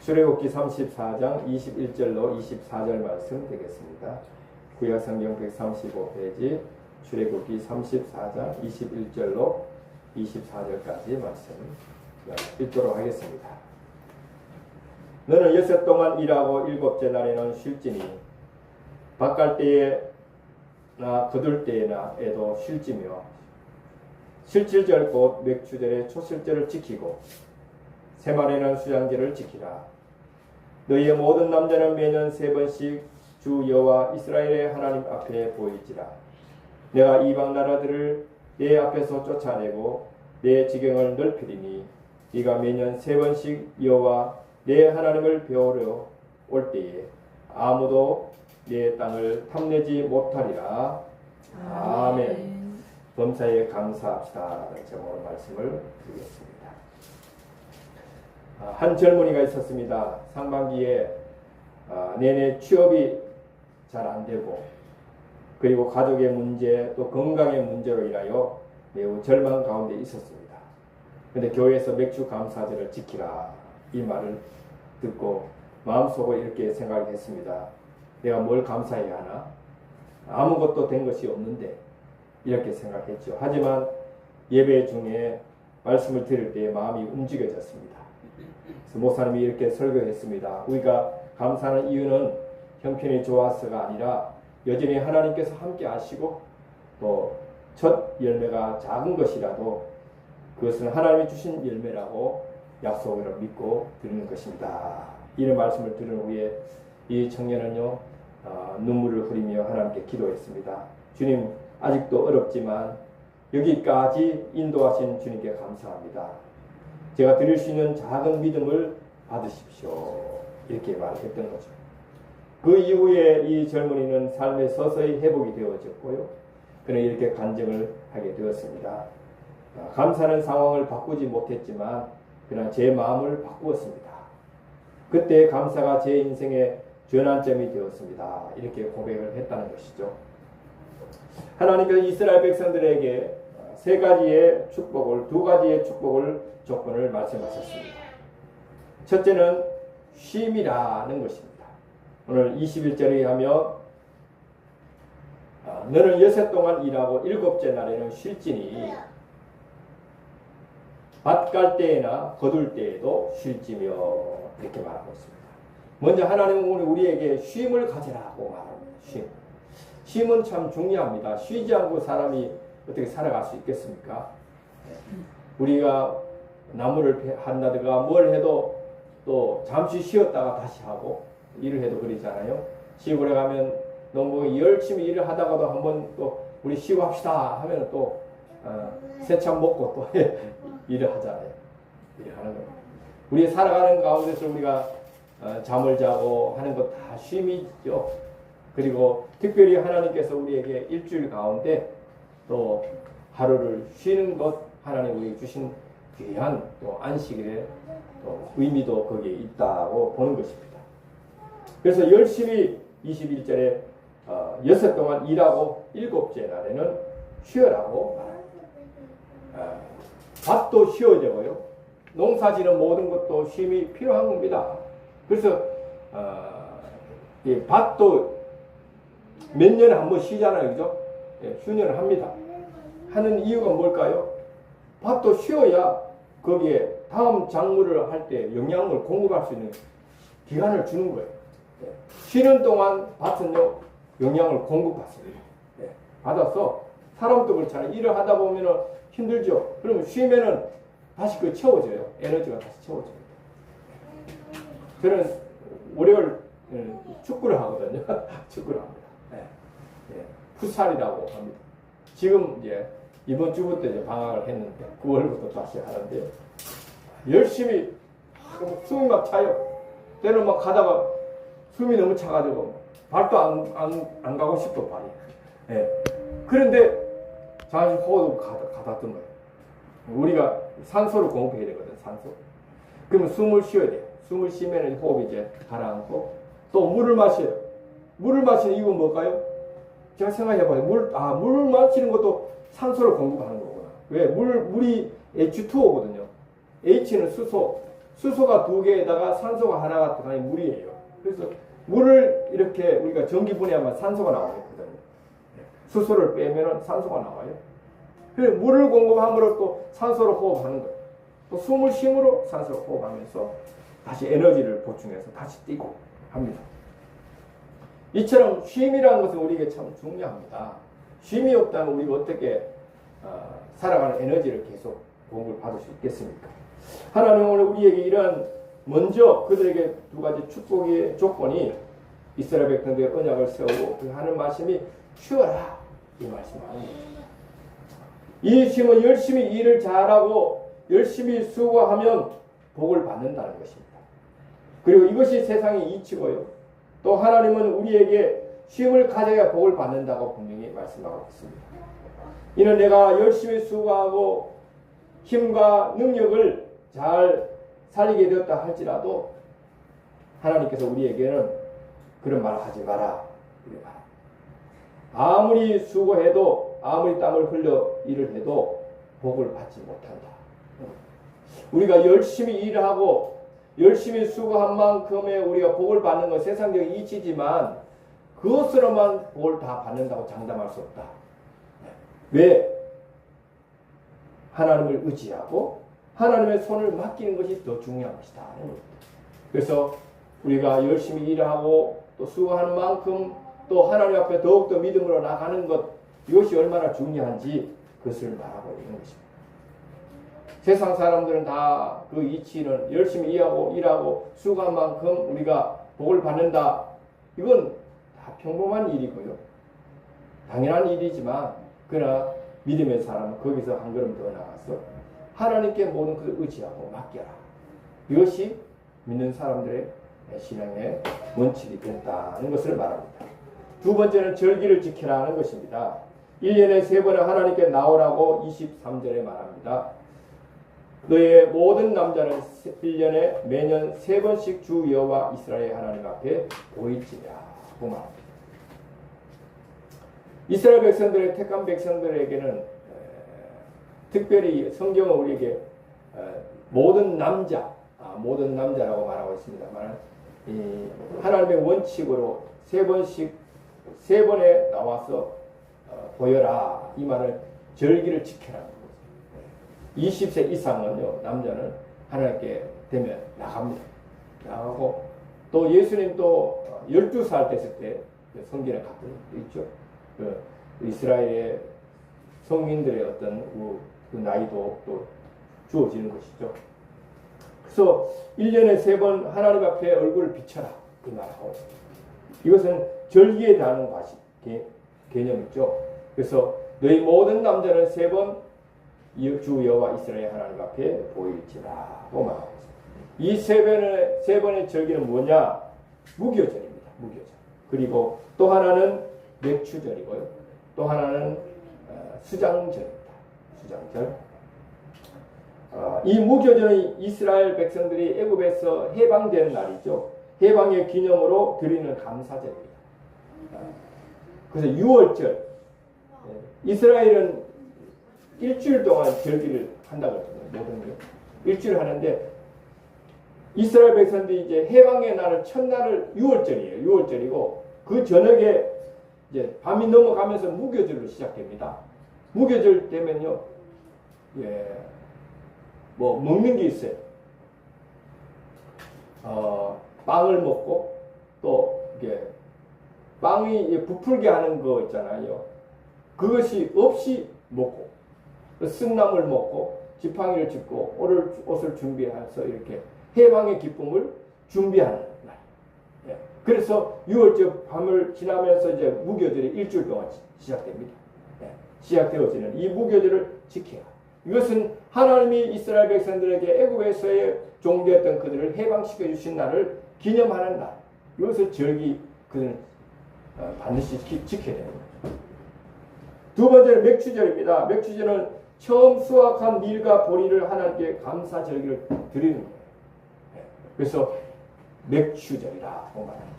출애굽기 34장 21절로 24절 말씀 되겠습니다. 구약 성경 135페이지 출애굽기 34장 21절로 24절까지 말씀 읽도록 하겠습니다. 너는 여섯 동안 일하고 일곱째 날에는 쉴지니 밭갈 때에나 거둘 때에나에도 쉴지며 실질절 곧 맥주절에 초실절을 지키고 새말에는 수장제를 지키라. 너희의 모든 남자는 매년 세 번씩 주 여호와 이스라엘의 하나님 앞에 보이지라. 내가 이방 나라들을 내 앞에서 쫓아내고 내 지경을 넓히리니 네가 매년 세 번씩 여호와 내 하나님을 배우려 올 때에 아무도 내 땅을 탐내지 못하리라. 아멘. 범사에 감사합시다. 제목으로 말씀을 드리겠습니다. 아, 한 젊은이가 있었습니다. 상반기에 아, 내내 취업이 잘 안 되고 그리고 가족의 문제 또 건강의 문제로 인하여 매우 절망 가운데 있었습니다. 근데 교회에서 맥주 감사제를 지키라 이 말을 듣고 마음속으로 이렇게 생각 했습니다. 내가 뭘 감사해야 하나? 아무것도 된 것이 없는데 이렇게 생각했죠. 하지만 예배 중에 말씀을 들을 때 마음이 움직여졌습니다. 목사님이 이렇게 설교했습니다. 우리가 감사하는 이유는 형편이 좋아서가 아니라 여전히 하나님께서 함께 하시고 또 첫 열매가 작은 것이라도 그것은 하나님이 주신 열매라고 약속을 믿고 드리는 것입니다. 이런 말씀을 들은 후에 이 청년은요 어, 눈물을 흐리며 하나님께 기도했습니다. 주님 아직도 어렵지만 여기까지 인도하신 주님께 감사합니다. 제가 드릴 수 있는 작은 믿음을 받으십시오. 이렇게 말했던 거죠. 그 이후에 이 젊은이는 삶에 서서히 회복이 되어졌고요. 그는 이렇게 간증을 하게 되었습니다. 아, 감사는 상황을 바꾸지 못했지만 그러나 제 마음을 바꾸었습니다. 그때 감사가 제 인생의 전환점이 되었습니다. 이렇게 고백을 했다는 것이죠. 하나님께서 이스라엘 백성들에게 세 가지의 축복을, 두 가지의 축복을 조건을 말씀하셨습니다. 첫째는 쉼이라는 것입니다. 오늘 21절에 하면 아, 너는 여섯 동안 일하고 일곱째 날에는 쉴지니 밭갈 때에나 거둘 때에도 쉴지며 이렇게 말하고 있습니다. 먼저 하나님은 우리에게 쉼을 가지라고 말합니다. 쉼. 쉼은 참 중요합니다. 쉬지 않고 사람이 어떻게 살아갈 수 있겠습니까? 우리가 나무를 한다든가 뭘 해도 또 잠시 쉬었다가 다시 하고 일을 해도 그러잖아요. 시골에 가면 너무 열심히 일을 하다가도 한번 또 우리 쉬고 합시다 하면 또 어, 새참 먹고 또 일을 하잖아요. 일을 하는 거. 우리 살아가는 가운데서 우리가 어, 잠을 자고 하는 것 다 쉼이죠. 그리고 특별히 하나님께서 우리에게 일주일 가운데 또 하루를 쉬는 것 하나님 우리에게 주신 귀한 또 안식일의 또 의미도 거기에 있다고 보는 것입니다. 그래서 열심히 21절에 어, 여섯 동안 일하고 일곱째 날에는 쉬어라고 말합니다. 어, 밭도 쉬어야 되고요. 농사 지는 모든 것도 쉼이 필요한 겁니다. 그래서 어, 이 밭도 몇 년에 한 번 쉬잖아요, 그죠? 예, 휴년을 합니다. 하는 이유가 뭘까요? 밭도 쉬어야 거기에 다음 작물을 할 때 영양을 공급할 수 있는 기간을 주는 거예요. 예, 쉬는 동안 밭은요 영양을 공급받습니다. 예, 받아서 사람도 그렇잖아요. 일을 하다 보면은 힘들죠. 그러면 쉬면은 다시 그 채워져요. 에너지가 다시 채워집니다. 저는 월요일 예, 축구를 하거든요. 축구를 합니다. 예, 예, 풋살이라고 합니다. 지금 이제 이번 주부터 이제 방학을 했는데 9월부터 다시 하는데요. 열심히 막 숨이 막 차요. 때는 막 가다가 숨이 너무 차가지고 발도 안, 안, 안 가고 싶어 발이. 예. 그런데 잠시 호흡을 가다, 가다던 거예요. 우리가 산소를 공급해야 되거든 산소. 그러면 숨을 쉬어야 돼요. 숨을 쉬면 호흡이 이제 가라앉고 또 물을 마셔요. 물을 마시는 이유가 뭘까요? 제가 생각해봐요. 물, 아, 물을 마시는 것도 산소를 공급하는 거구나. 왜? 물, 물이 H2O거든요. H는 수소, 수소가 두 개에다가 산소가 하나가 들어가니 물이에요. 그래서 물을 이렇게 우리가 전기 분해하면 산소가 나오거든요. 수소를 빼면은 산소가 나와요. 그래서 물을 공급함으로 또 산소를 호흡하는 거예요. 또 숨을 쉼으로 산소를 호흡하면서 다시 에너지를 보충해서 다시 뛰고 합니다. 이처럼 쉼이라는 것은 우리에게 참 중요합니다. 쉼이 없다면 우리가 어떻게 어, 살아가는 에너지를 계속 공급을 받을 수 있겠습니까? 하나님은 오늘 우리에게 이런 먼저 그들에게 두 가지 축복의 조건이 이스라엘 백성들의 언약을 세우고 그 하는 말씀이 쉬어라 이 말씀을 하는 거죠. 이 쉼은 열심히 일을 잘하고 열심히 수고하면 복을 받는다는 것입니다. 그리고 이것이 세상의 이치고요. 또 하나님은 우리에게 쉼을 가져야 복을 받는다고 분명히 말씀하고 있습니다. 이는 내가 열심히 수고하고 힘과 능력을 잘 살리게 되었다 할지라도 하나님께서 우리에게는 그런 말을 하지 마라. 말. 아무리 수고해도 아무리 땀을 흘려 일을 해도 복을 받지 못한다. 우리가 열심히 일을 하고 열심히 수고한 만큼의 우리가 복을 받는 건 세상적인 이치지만 그것으로만 복을 다 받는다고 장담할 수 없다. 왜? 하나님을 의지하고 하나님의 손을 맡기는 것이 더 중요한 것이다. 그래서 우리가 열심히 일하고 또 수고하는 만큼 또 하나님 앞에 더욱더 믿음으로 나가는 것 이것이 얼마나 중요한지 그것을 말하고 있는 것입니다. 세상 사람들은 다 그 이치는 열심히 일하고 일하고 수고한 만큼 우리가 복을 받는다. 이건 다 평범한 일이고요. 당연한 일이지만 그러나 믿음의 사람은 거기서 한 걸음 더 나가서 하나님께 모든 것을 의지하고 맡겨라. 이것이 믿는 사람들의 신앙의 원칙이 됐다는 것을 말합니다. 두 번째는 절기를 지키라는 것입니다. 1년에 세 번은 하나님께 나오라고 23절에 말합니다. 너의 모든 남자는 1년에 매년 세 번씩 주 여호와 이스라엘 하나님 앞에 고 말합니다. 이스라엘 백성들의 택한 백성들에게는 에, 특별히 성경은 우리에게 에, 모든 남자, 아, 모든 남자라고 말하고 있습니다만 이 하나님의 원칙으로 세 번씩 세 번에 나와서 어, 보여라 이 말을 절기를 지켜라. 20세 이상은요 남자는 하나님께 되면 나갑니다. 나가고 또 예수님 또 12살 됐을 때 성전에 갔던 있죠. 그 이스라엘의 성인들의 어떤 그, 그 나이도 또 주어지는 것이죠. 그래서 1년에 세 번 하나님 앞에 얼굴을 비춰라. 그 말하고. 이것은 절기에 대한 개념이죠. 그래서 너희 모든 남자는 세 번 주 여호와 이스라엘 하나님 앞에 보일지라고 말하고 있습니다. 이세 번의 세 번의 절기는 뭐냐? 무교절입니다. 무교절. 그리고 또 하나는 맥추절이고요. 또 하나는 어, 수장절입니다. 수장절. 어, 이 무교절은 이스라엘 백성들이 애굽에서 해방된 날이죠. 해방의 기념으로 드리는 감사절입니다. 어, 그래서 6월절. 예, 이스라엘은 일주일 동안 절기를 한다고 했거든요. 모든 게. 일주일 하는데 이스라엘 백성들이 이제 해방의 날을 첫날을 6월절이에요. 6월절이고 그 저녁에 이제 밤이 넘어가면서 무교절로 시작됩니다. 무교절 되면요. 예. 뭐 먹는 게 있어요. 어, 빵을 먹고 또 이게 빵이 부풀게 하는 거 있잖아요. 그것이 없이 먹고 그 쓴나물 먹고 지팡이를 짚고 옷을, 옷을 준비해서 이렇게 해방의 기쁨을 준비하는 날. 예. 그래서 6월절 밤을 지나면서 이제 무교절이 일주일 동안 시작됩니다. 예. 시작되어지는 이 무교절을 지켜야. 이것은 하나님이 이스라엘 백성들에게 애굽에서의 종되었던 그들을 해방시켜 주신 날을 기념하는 날. 이것을 절기 그들은 어, 반드시 지켜야 됩니다. 두 번째는 맥주절입니다. 맥주절은 처음 수확한 밀과 보리를 하나님께 감사 절기를 드리는 거예요. 네. 그래서 맥주절이라고 말하죠.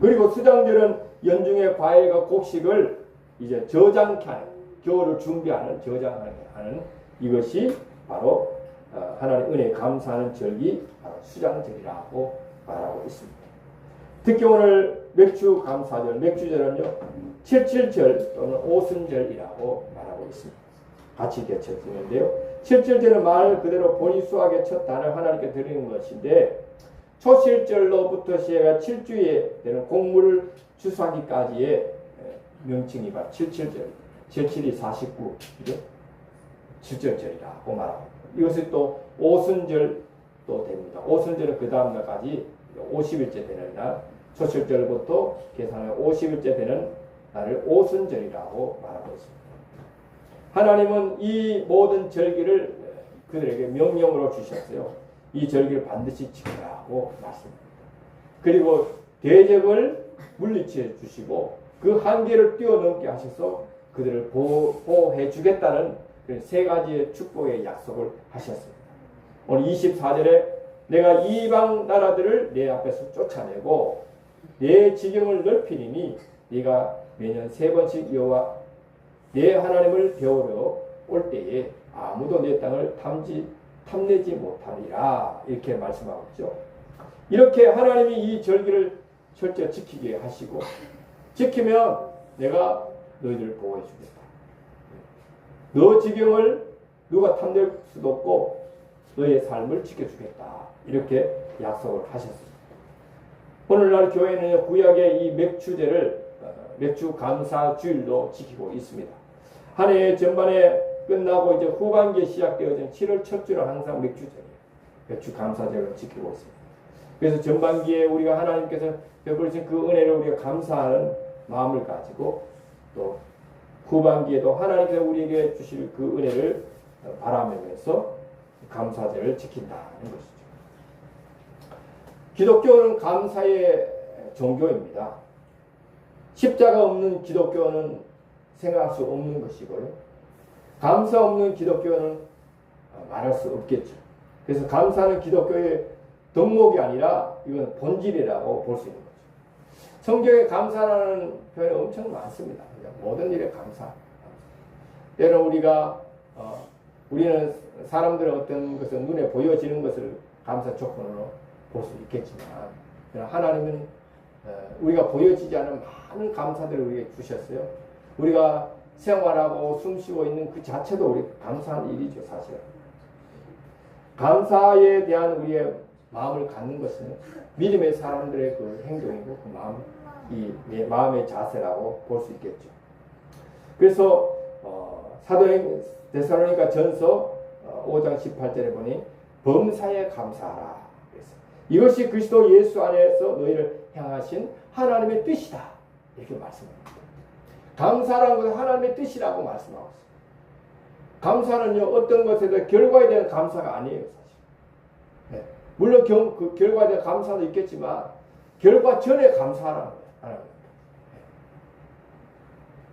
그리고 수장절은 연중의 과일과 곡식을 이제 저장케 하는, 겨울을 준비하는, 저장하는 이것이 바로 어, 하나님 은혜 감사하는 절기 바로 수장절이라고 말하고 있습니다. 특히 오늘 맥주 감사절, 맥주절은요 칠칠절 또는 오순절이라고 말하고 있습니다. 같이 개척되는데요. 칠칠절은 말 그대로 본이 수학의 첫 단을 하나님께 드리는 것인데 초실절로부터 시해가 칠주에 되는 곡물을 주사기까지의 명칭이 바로 칠칠절. 칠칠이 49, 그죠? 칠절절이라고 말하고 이것이 또 오순절도 됩니다. 오순절은 그 다음 날까지 50일째 되는 날, 초실절부터 계산해 50일째 되는 날을 오순절이라고 말하고 있습니다. 하나님은 이 모든 절기를 그들에게 명령으로 주셨어요. 이 절기를 반드시 지키라고 말씀합니다. 그리고 대적을 물리쳐 주시고 그 한계를 뛰어넘게 하셔서 그들을 보호해 주겠다는 세 가지의 축복의 약속을 하셨습니다. 오늘 24절에 내가 이방 나라들을 내 앞에서 쫓아내고 내 지경을 넓히니 네가 매년 세 번씩 여호와 내 하나님을 배우러 올 때에 아무도 내 땅을 탐지 탐내지 못하리라 이렇게 말씀하고 있죠. 이렇게 하나님이 이 절기를 철저히 지키게 하시고 지키면 내가 너희들을 보호해 주겠다. 너 지경을 누가 탐낼 수도 없고 너의 삶을 지켜주겠다. 이렇게 약속을 하셨습니다. 오늘날 교회는 구약의 이 맥주제를 어, 맥주 감사 주일로 지키고 있습니다. 한 해 전반에 끝나고 이제 후반기에 시작되어진 7월 첫 주는 항상 맥주절이에요. 맥주 감사절을 지키고 있습니다. 그래서 전반기에 우리가 하나님께서 베풀으신 그 은혜를 우리가 감사하는 마음을 가지고 또 후반기에도 하나님께서 우리에게 주실 그 은혜를 바라면서 감사절을 지킨다는 것이죠. 기독교는 감사의 종교입니다. 십자가 없는 기독교는 생각할 수 없는 것이고요. 감사 없는 기독교는 말할 수 없겠죠. 그래서 감사는 기독교의 덕목이 아니라 이건 본질이라고 볼 수 있는 거죠. 성경에 감사라는 표현이 엄청 많습니다. 모든 일에 감사. 때로 우리가 어, 우리는 사람들의 어떤 것을 눈에 보여지는 것을 감사 조건으로 볼 수 있겠지만 하나님은 어, 우리가 보여지지 않은 많은 감사들을 우리에게 주셨어요. 우리가 생활하고 숨쉬고 있는 그 자체도 우리 감사한 일이죠, 사실. 감사에 대한 우리의 마음을 갖는 것은 믿음의 사람들의 그 행동이고 그 마음, 이 마음의 자세라고 볼 수 있겠죠. 그래서 어, 사도행 데살로니가 전서 어, 5장 18절에 보니 범사에 감사하라. 이것이 그리스도 예수 안에서 너희를 향하신 하나님의 뜻이다. 이렇게 말씀합니다. 감사라는 것은 하나님의 뜻이라고 말씀하고 있습니다. 감사는요 어떤 것에 결과에 대한 감사가 아니에요 사실. 네. 물론 경, 그 결과에 대한 감사도 있겠지만 결과 전에 감사하라는 거예요.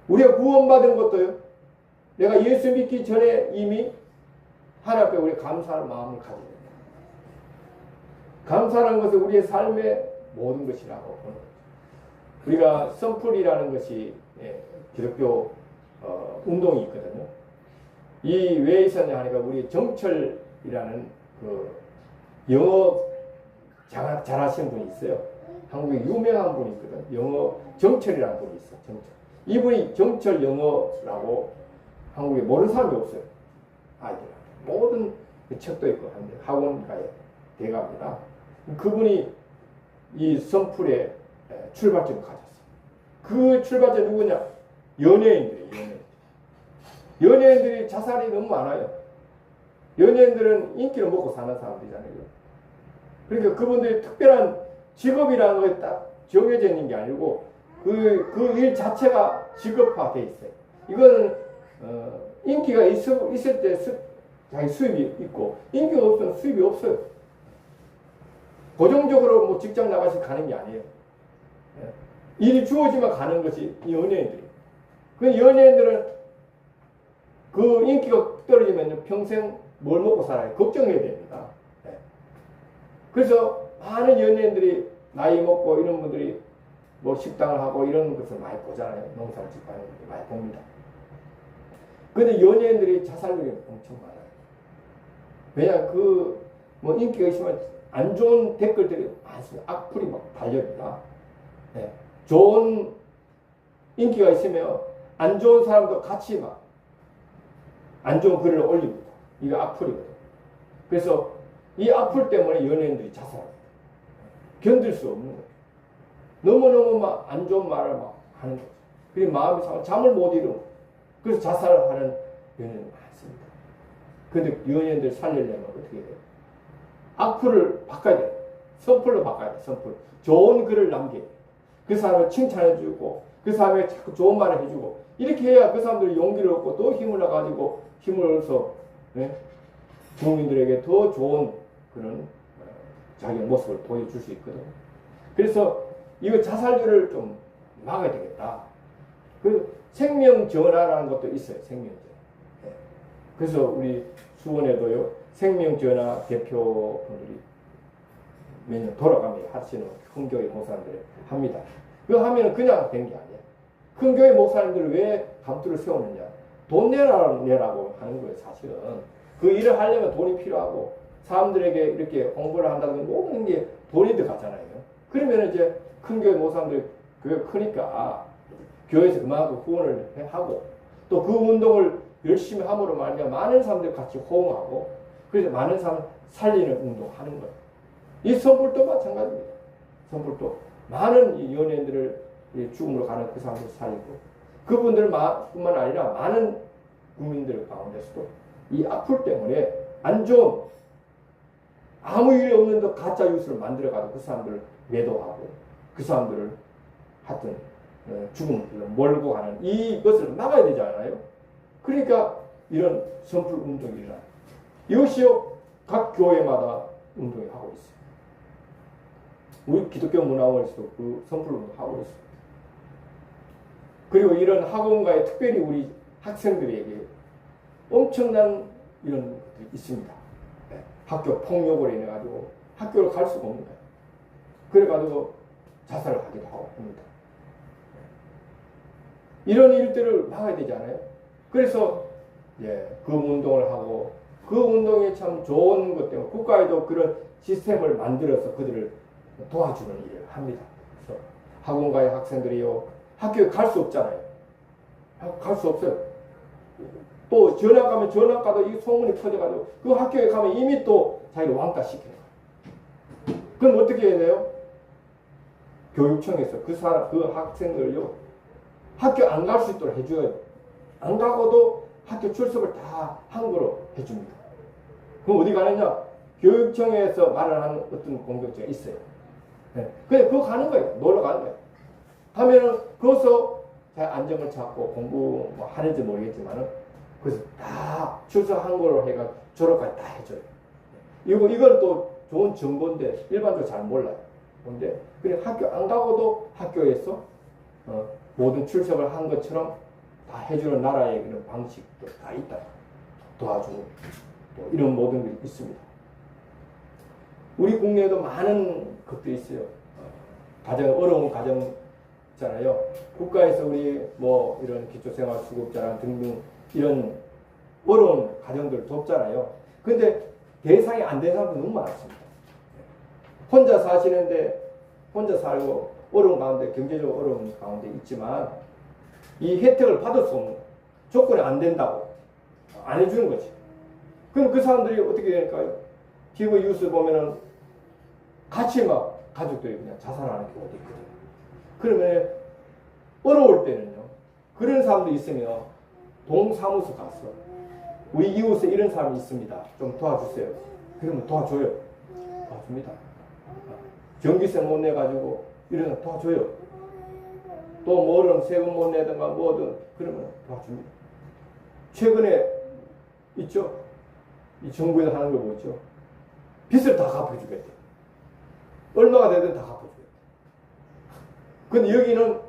우리가 구원받은 것도요. 내가 예수 믿기 전에 이미 하나님 앞에 우리 감사하는 마음을 가져야 됩니다. 감사라는 것은 우리의 삶의 모든 것이라고. 우리가 선풀이라는 것이 예, 기독교 어, 운동이 있거든요. 이 왜 있었냐 하니까 우리 정철이라는 그 영어 잘, 잘하시는 분이 있어요. 한국에 유명한 분이 있거든. 영어 정철이라는 분이 있어. 정철. 이분이 정철 영어라고 한국에 모르는 사람이 없어요. 아이들. 모든 책도 있고 한데 학원 가에 대갑니다. 그분이 이 성풀의 출발점을 가졌어. 그 출발점 누구냐? 연예인들이 연예인. 연예인들이 자살이 너무 많아요. 연예인들은 인기를 먹고 사는 사람들이잖아요. 그러니까 그분들이 특별한 직업이라는 것이 딱 정해져 있는 게 아니고 그, 그 일 자체가 직업화돼 있어요. 이거는, 어, 인기가 있, 있을 때 수, 자기 수입이 있고, 인기가 없으면 수입이 없어요. 고정적으로 뭐 직장 나가서 가는 게 아니에요. 예. 일이 주어지면 가는 것이 이 연예인들이. 그 연예인들은 그 인기가 떨어지면 평생 뭘 먹고 살아요? 걱정해야 됩니다. 네. 그래서 많은 연예인들이 나이 먹고 이런 분들이 뭐 식당을 하고 이런 것을 많이 보잖아요. 농사를 하는 걸 많이 봅니다. 근데 연예인들이 자살률이 엄청 많아요. 왜냐 그 뭐 인기가 있으면 안 좋은 댓글들이 많습니다. 악플이 막 달려있다. 네. 좋은 인기가 있으면 안 좋은 사람도 같이 막 안 좋은 글을 올립니다. 이거 악플이거든. 그래서 이 악플 때문에 연예인들이 자살합니다. 견딜 수 없는 거예요. 너무너무 막 안 좋은 말을 막 하는 거죠. 그리고 마음이 상해 잠을 못 이루고 그래서 자살하는 연예인 많습니다. 근데 연예인들 살리려면 어떻게 해요? 악플을 바꿔야 돼. 선플로 바꿔야 돼. 선플. 좋은 글을 남겨. 그 사람을 칭찬해주고 그 사람에게 자꾸 좋은 말을 해주고 이렇게 해야 그 사람들이 용기를 얻고 또 힘을 내가지고 힘을 얻어서 네? 국민들에게 더 좋은 그런 어, 자기의 모습을 보여줄 수 있거든. 그래서 이거 자살률을 좀 막아야 되겠다. 그 생명 전화라는 것도 있어요. 생명 전화. 네. 그래서 우리 수원에도요 생명 전화 대표분들이 매년 돌아가며 하시는 큰 교회 목사님들이 합니다. 그거 하면 그냥 된 게 아니야. 큰 교회 목사님들을 왜 감투를 세우느냐? 돈 내라, 내라고 하는 거예요, 사실은. 그 일을 하려면 돈이 필요하고, 사람들에게 이렇게 홍보를 한다는 모든 게 돈이 들어가잖아요. 그러면 이제 큰 교회 목사님들 교회가 크니까 교회에서 그만큼 후원을 하고, 또 그 운동을 열심히 함으로 말미암아 많은 사람들 같이 호응하고, 그래서 많은 사람 살리는 운동하는 거예요. 이 선불도 마찬가지입니다. 선불도 많은 이 연예인들을 이 죽음으로 가는 그 사람들 살리고 그분들 뿐만 아니라 많은 국민들 가운데서도 이 악플 때문에 안 좋은 아무 일이 없는 데 가짜 뉴스를 만들어가지고 그 사람들을 매도하고 그 사람들을 하여튼 어, 죽음으로 몰고 가는 이것을 막아야 되잖아요. 그러니까 이런 선풀 운동이 일어나. 이것이요 각 교회마다 운동을 하고 있어요. 우리 기독교 문화원에서도 그 선풀 운동 하고 있어요. 그리고 이런 학원가에 특별히 우리 학생들에게 엄청난 이런 것들이 있습니다. 네. 학교 폭력으로 인해 가지고 학교를 갈 수가 없는 거예요. 그래 가지고 자살을 하기도 하고 합니다. 네. 이런 일들을 막아야 되잖아요. 그래서 예, 그 운동을 하고 그 운동이 참 좋은 것 때문에 국가에도 그런 시스템을 만들어서 그들을 도와주는 일을 합니다. 그래서 학원가의 학생들이요 학교에 갈 수 없잖아요. 갈 수 없어요. 또 전학 가면 전학 가도 이 소문이 퍼져가지고 그 학교에 가면 이미 또 자기를 왕따 거예요. 그럼 어떻게 해야 돼요? 교육청에서 그 사람, 그 학생을요, 학교 안 갈 수 있도록 해줘요. 안 가고도 학교 출석을 다 한거로 해줍니다. 그럼 어디 가느냐? 교육청에서 말을 하는 어떤 공격자가 있어요. 네. 그냥 그거 가는 거예요. 놀러 가는 거예요. 하면은 거기서 안정을 찾고 공부 뭐 하는지 모르겠지만은 그래서 다 출석한 걸로 해가 졸업까지 다 해줘요. 이거 이건 또 좋은 정보인데 일반적으로 잘 몰라요. 근데 그냥 학교 안 가고도 학교에서 어, 모든 출석을 한 것처럼 다 해주는 나라의 그런 방식도 다 있다. 도와주고 뭐 이런 모든 게 있습니다. 우리 국내에도 많은 것들이 있어요. 가정 어려운 가정 있 잖아요. 국가에서 우리 뭐 이런 기초생활 수급자랑 등등 이런 어려운 가정들 돕잖아요. 근데 대상이 안된 사람도 너무 많습니다. 혼자 사시는데 혼자 살고 어려운 가운데 경제적으로 어려운 가운데 있지만 이 혜택을 받을 수 없는 조건이 안 된다고 안 해주는 거지. 그럼 그 사람들이 어떻게 될까요? TV 뉴스 보면은 같이 막 가족들이 그냥 자살하는 경우도 있거든요. 그러면 어려울 때는요. 그런 사람도 있으면 동사무소 가서 우리 이웃에 이런 사람이 있습니다. 좀 도와주세요. 그러면 도와줘요. 도와줍니다. 전기세 못 내가지고 이런 도와줘요. 또 뭐든 세금 못 내든가 뭐든 그러면 도와줍니다. 최근에 있죠? 이 정부에서 하는 거 뭐죠? 빚을 다 갚아주겠대. 얼마가 되든 다 갚아주겠대. 근데 여기는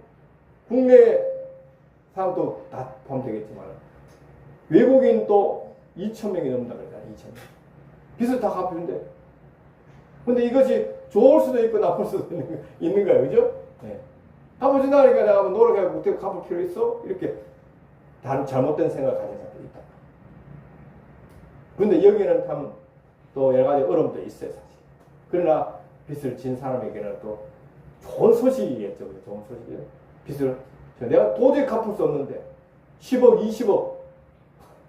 국내 사람도 다 포함되겠지만 외국인 또 2천 명이 넘는다 그러잖아 2천 명. 빚을 다 갚는데. 근데 이것이 좋을 수도 있고 나쁠 수도 있는, 있는 거야, 그죠? 네. 갚아준다 니까 내가 뭐 노력해서 못해 갚을 필요 있어? 이렇게 다른 잘못된 생각을 가진 사람들이 있다. 근데 여기는 참 또 여러 가지 어려움도 있어요, 사실. 그러나 빚을 진 사람에게는 또 좋은 소식이겠죠. 좋은 소식이에요. 빚을 내가 도저히 갚을 수 없는데 10억, 20억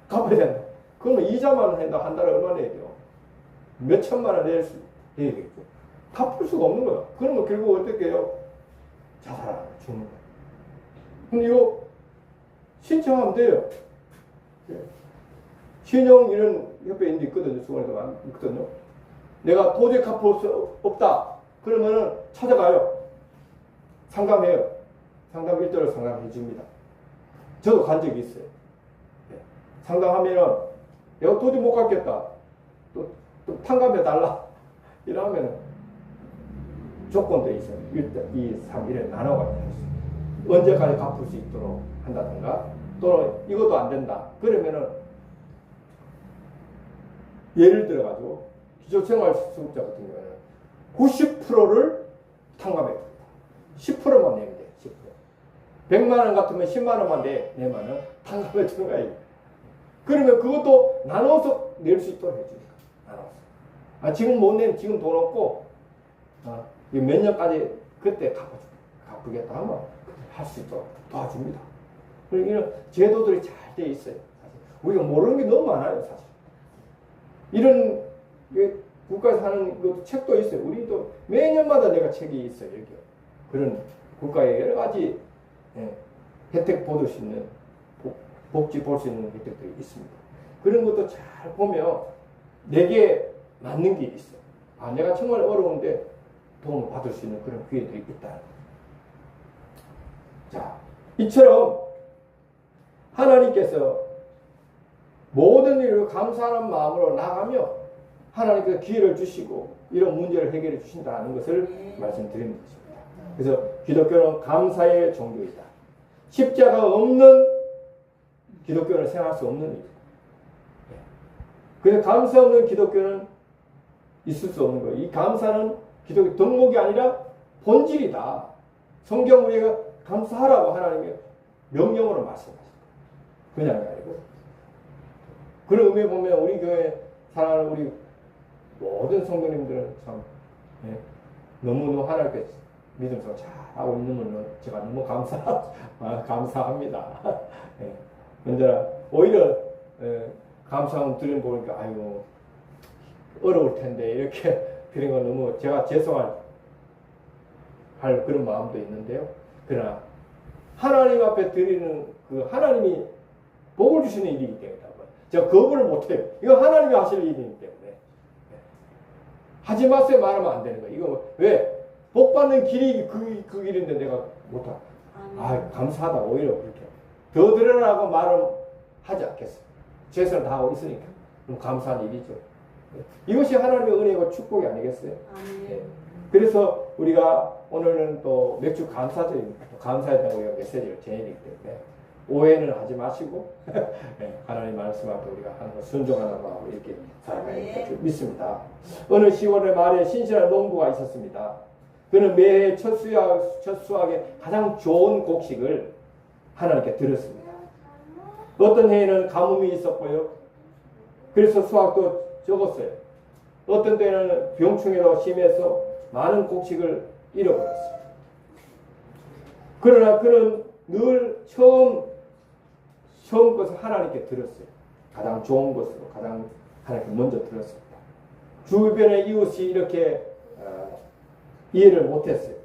갚아야 된다. 그러면 이자만 한다 한 달에 얼마 내야 돼요? 몇 천만 원낼수 해야겠죠. 갚을 수가 없는 거야. 그러면 결국 어떻게 해요? 자살하는 죽는 거야. 근데 이거 신청하면 돼요. 예. 신용 이런 협회 인데 있거든요. 수원에도 많- 있거든요. 내가 도저히 갚을 수 없다. 그러면은 찾아가요. 상담해요. 상담 일대로 상담해 줍니다. 저도 간 적이 있어요. 예. 상담하면은 내가 도저히 못 갚겠다. 또, 또 탕감해 달라. 이러면은 조건도 있어요. 1, 2, 3 이래 나눠가지고 할 수. 있어요. 언제까지 갚을 수 있도록 한다든가 또는 이것도 안 된다. 그러면은 예를 들어 가지고 기초생활수급자 같은 경우는 90%를 탕감해. 10%만 내면 돼. 10%. 100만 원 같으면 10만 원만 내, 내면은 탕감해 주는 거야. 그러면 그것도 나눠서 낼 수 있도록 해주니까. 나눠서. 아, 지금 못 내면 지금 돈 없고, 어, 이몇 년까지 그때 갚아줘. 갚으겠다 하면 할 수 있도록 도와줍니다. 그리고 이런 제도들이 잘 돼 있어요. 사실. 우리가 모르는 게 너무 많아요, 사실. 이런 게 국가에서 하는 것도 책도 있어요. 우리도 매년마다 내가 책이 있어요, 여기. 그런 국가의 여러 가지 예, 혜택 받을 수 있는 복, 복지 볼 수 있는 혜택들이 있습니다. 그런 것도 잘 보면 내게 맞는 게 있어요. 아, 내가 정말 어려운데 도움을 받을 수 있는 그런 기회들이 있다. 자, 이처럼 하나님께서 모든 일을 감사하는 마음으로 나가며 하나님께서 기회를 주시고 이런 문제를 해결해 주신다는 것을 말씀드리는 것입니다. 그래서 기독교는 감사의 종교이다. 십자가 없는 기독교는 생각할 수 없는 일이다. 예. 그래서 감사 없는 기독교는 있을 수 없는 거예요. 이 감사는 기독교 덕목이 아니라 본질이다. 성경 우리가 감사하라고 하나님의 명령으로 말씀하십니다. 그냥 아니고. 그런 의미에 보면 우리 교회 사랑하는 우리 모든 성도님들은 참 예, 너무너무 하나님께 믿음으로 잘하고 있는 것은 제가 너무 감사, 아, 감사합니다. 예, 언제나 오히려 예, 감사함 드림 보니까 아유 어려울 텐데 이렇게 드린 건 너무 제가 죄송할 할 그런 마음도 있는데요. 그러나 하나님 앞에 드리는 그 하나님이 복을 주시는 일이기 때문에 제가 거부를 못해요. 이거 하나님이 하실 일이기 때문에 하지 마세요 말하면 안 되는 거예요. 이거 왜? 복 받는 길이 그, 그 길인데 내가 못하. 아 감사하다 오히려 그렇게 더 드려라고 말은 하지 않겠어요. 최선을 다하고 있으니까 그럼 감사한 일이죠. 이것이 하나님의 은혜고 축복이 아니겠어요? 네. 그래서 우리가 오늘은 또 맥주 감사절입니다. 또 감사에 대한 우리가 메시지를 전해드리기 때문에 오해는 하지 마시고 네, 하나님 말씀 앞에 우리가 항상 순종하는 마음으로 이렇게 살아가야 네. 믿습니다. 어느 10월의 말에 신실한 농부가 있었습니다. 그는 매해 첫 수학, 첫 수학에 가장 좋은 곡식을 하나님께 드렸습니다. 어떤 해에는 가뭄이 있었고요. 그래서 수학도 적었어요. 어떤 때는 병충해도 심해서 많은 곡식을 잃어버렸어요. 그러나 그는 늘 처음 처음 것을 하나님께 들었어요. 가장 좋은 것으로 가장 하나님께 먼저 들었습니다. 주변의 이웃이 이렇게 어, 이해를 못했어요.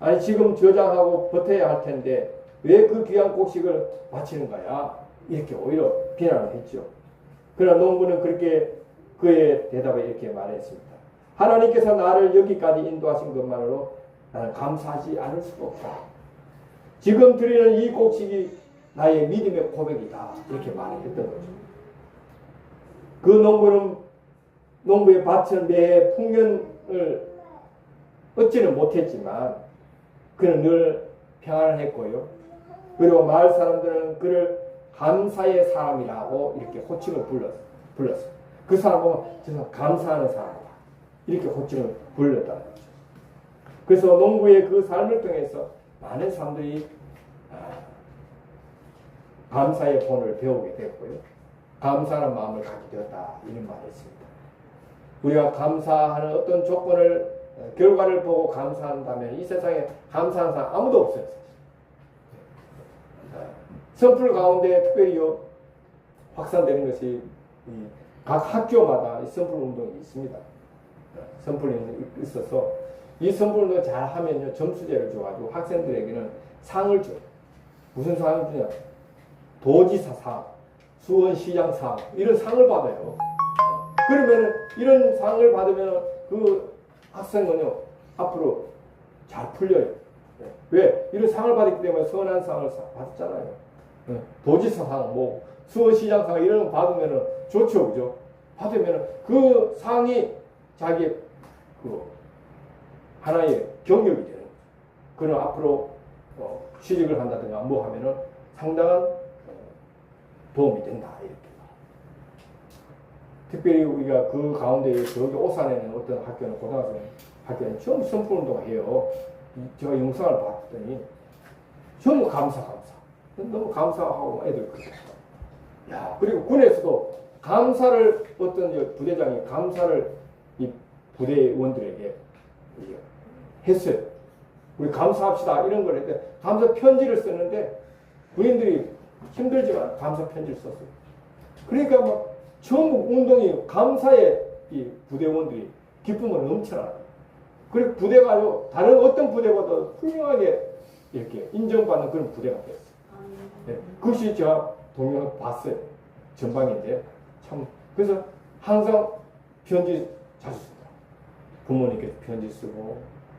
아니 지금 저장하고 버텨야 할 텐데 왜 그 귀한 곡식을 바치는 거야? 이렇게 오히려 비난을 했죠. 그러나 농부는 그렇게 그의 대답에 이렇게 말했습니다. 하나님께서 나를 여기까지 인도하신 것만으로 나는 감사하지 않을 수가 없다. 지금 드리는 이 곡식이 나의 믿음의 고백이다. 이렇게 말했던 거죠. 그 농부는 농부의 밭은 매해 풍년을 얻지는 못했지만 그는 늘 평안했고요. 그리고 마을 사람들은 그를 감사의 사람이라고 이렇게 호칭을 불렀, 불렀어요. 그 사람 보면 저 감사하는 사람이다. 이렇게 호칭을 불렀다는 거죠. 그래서 농부의 그 삶을 통해서 많은 사람들이 아, 감사의 본을 배우게 됐고요. 감사하는 마음을 갖게 되었다. 이런 말을 했습니다. 우리가 감사하는 어떤 조건을 어, 결과를 보고 감사한다면 이 세상에 감사하는 사람 아무도 없어요. 어, 선풀 가운데 특별히 요 확산되는 것이 이각 학교마다 이 선풀 운동이 있습니다. 어, 선풀이 있어서 이 선풀 운동 잘 하면요 점수제를 줘가지고 학생들에게는 상을 줘. 무슨 상을 주냐? 도지사 상, 수원시장 상 이런 상을 받아요. 그러면 이런 상을 받으면 그 학생은요 앞으로 잘 풀려요. 네. 왜 이런 상을 받았기 때문에 선한 상을 사- 받았잖아요. 네. 도지사상, 뭐 수원시장상 이런 거 받으면은 좋죠, 그죠? 받으면은 그 상이 자기 그 하나의 경력이 되는. 그는 앞으로 어, 취직을 한다든가 뭐 하면은 상당한 어, 도움이 된다 이렇게. 특별히 우리가 그 가운데 저기 오산에는 어떤 학교는 고등학생 학교는 전부 선풀 운동을 해요. 이- 제가 영상을 봤더니 전부 감사 감사. 너무 감사하고 애들 그렇게. 야 그리고 군에서도 감사를 어떤 저 부대장이 감사를 이 부대원들에게 이게 했어요. 우리 감사합시다 이런 걸 했는데 감사 편지를 썼는데 군인들이 힘들지만 감사 편지를 썼어요. 그러니까 막 전부 운동이 감사의 이 부대원들이 기쁨을 넘쳐나요. 그리고 부대가요 다른 어떤 부대보다 훌륭하게 이렇게 인정받는 그런 부대가 됐어요. 네, 그것이 제가 동영을 봤어요. 전방인데 참 그래서 항상 편지 자주 씁니다. 부모님께 편지 쓰고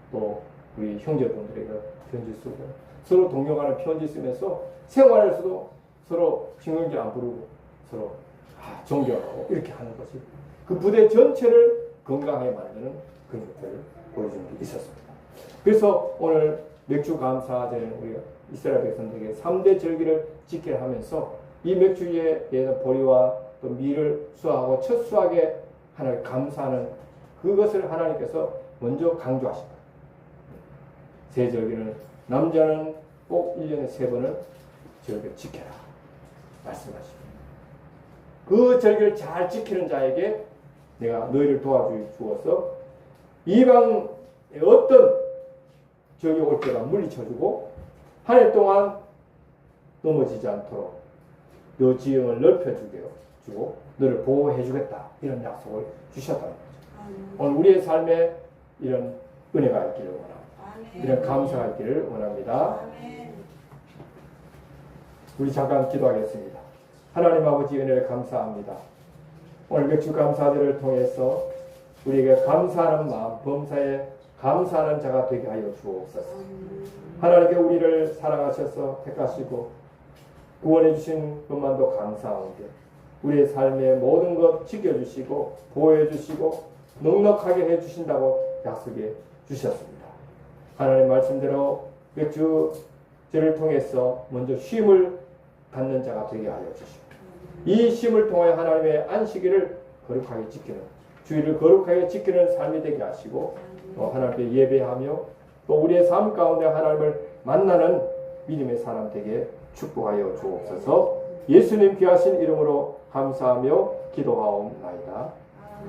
또 우리 형제분들에게 편지 쓰고 서로 동료간에 편지 쓰면서 생활에서도 서로 징용질 안 부르고 서로 아, 존경하고 이렇게 하는 것이 그 부대 전체를 건강하게 만드는 그런 것들을 보여주는 게 있었습니다. 그래서 오늘 맥주 감사제는 우리가 이스라엘 백성들에게 3대 절기를 지키려 하면서 이 맥주에 대해서 보리와 또 밀을 수하고 첫 수확에 하나님 감사하는 그것을 하나님께서 먼저 강조하십니다. 세 절기는 남자는 꼭 1년에 세 번을 절기를 지켜라 말씀하십니다. 그 절기를 잘 지키는 자에게 내가 너희를 도와주어서 이방의 어떤 적이 올 때가 물리쳐주고 한 해 동안 넘어지지 않도록 너 지형을 넓혀주게 주고 너를 보호해주겠다 이런 약속을 주셨다는 거죠. 오늘 우리의 삶에 이런 은혜가 있기를 원합니다. 이런 감사가 있기를 원합니다. 우리 잠깐 기도하겠습니다. 하나님 아버지 은혜를 감사합니다. 오늘 맥주 감사들을 통해서 우리에게 감사하는 마음, 범사에 감사하는 자가 되게 하여 주옵소서. 하나님께 우리를 사랑하셔서 택하시고 구원해 주신 것만도 감사한데 우리의 삶의 모든 것 지켜주시고 보호해 주시고 넉넉하게 해 주신다고 약속해 주셨습니다. 하나님 말씀대로 맥주제를 통해서 먼저 쉼을 갖는 자가 되게 하여 주시고 이 쉼을 통해 하나님의 안식일을 거룩하게 지키는 주의를 거룩하게 지키는 삶이 되게 하시고 또 하나님께 예배하며 또 우리의 삶 가운데 하나님을 만나는 믿음의 사람 되게 축복하여 주옵소서 예수님 귀하신 이름으로 감사하며 기도하옵나이다.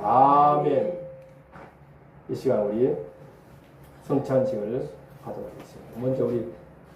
아멘. 이 시간 우리 성찬식을 하도록 하겠습니다. 먼저 우리